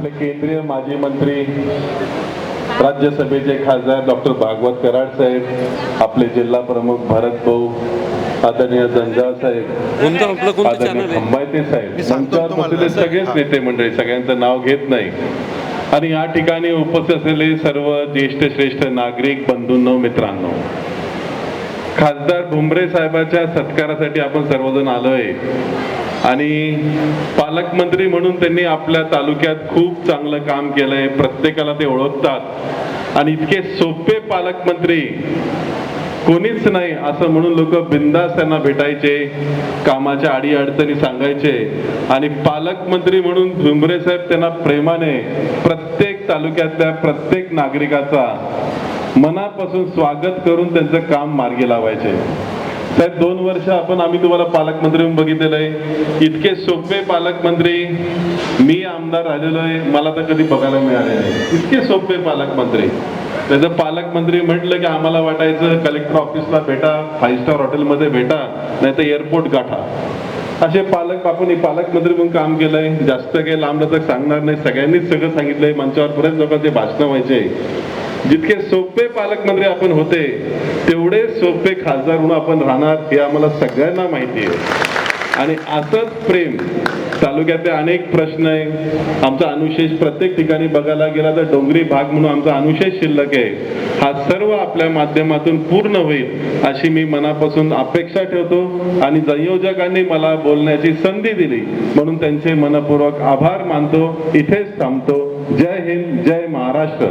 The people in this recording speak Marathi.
आपले केंद्रीय माजी मंत्री राज्यसभेचे खासदार डॉक्टर भागवत कराड साहेब आपले जिल्हा प्रमुख भरत भाऊ आदरणीय जंजाळ साहेब आदरणीय खंबायते साहेब. सगळेच. नेते मंडळी सगळ्यांचं नाव घेत नाही. आणि या ठिकाणी उपस्थित असलेले सर्व ज्येष्ठ श्रेष्ठ नागरिक बंधूंनो मित्रांनो खासदार भुमरे साहेबाच्या सत्कारासाठी आपण सर्वजण आलोय. आणि पालकमंत्री म्हणून त्यांनी आपल्या तालुक्यात खूप चांगलं काम केलंय. प्रत्येकाला ते ओळखतात. आणि इतके सोपे पालकमंत्री कोणीच नाही असं म्हणून लोक बिंदास त्यांना भेटायचे कामाच्या अडी अडचणी सांगायचे. आणि पालकमंत्री म्हणून भुमरे साहेब त्यांना प्रेमाने प्रत्येक तालुक्यातल्या प्रत्येक नागरिकाचा मनापासून स्वागत करून त्यांचं काम मार्गी लावायचे. साहेब दोन वर्ष आपण आम्ही तुम्हाला पालकमंत्री म्हणून बघितलेलं आहे. इतके सोपे पालकमंत्री मी आमदार राहिलेलो आहे. मला तर कधी बघायला मिळाले नाही. इतके सोपे पालकमंत्री. त्याचं पालकमंत्री म्हटलं की आम्हाला वाटायचं कलेक्टर ऑफिसला भेटा फाईव्ह स्टार हॉटेलमध्ये भेटा नाही तर एअरपोर्ट गाठा. असे पालक आपण पालकमंत्री म्हणून काम केलंय. जास्त काही लांब तर सांगणार नाही. सगळ्यांनीच सगळं सांगितलंय. मंचावर बरेच लोकांचे भाषणं व्हायचे. जितके सोपे पालकमंत्री आपण होते तेवढे सोपे खासदार म्हणून आपण राहणार हे आम्हाला सगळ्यांना माहिती आहे. आणि असंच प्रेम तालुक्यातले अनेक प्रश्न आहे. आमचा अनुशेष प्रत्येक ठिकाणी बघायला गेला तर डोंगरी भाग म्हणून आमचा अनुशेष शिल्लक आहे. हा सर्व आपल्या माध्यमातून पूर्ण होईल अशी मी मनापासून अपेक्षा ठेवतो आणि संयोजकांनी मला बोलण्याची संधी दिली म्हणून त्यांचे मनपूर्वक आभार मानतो. इथेच थांबतो. जय हिंद जय महाराष्ट्र.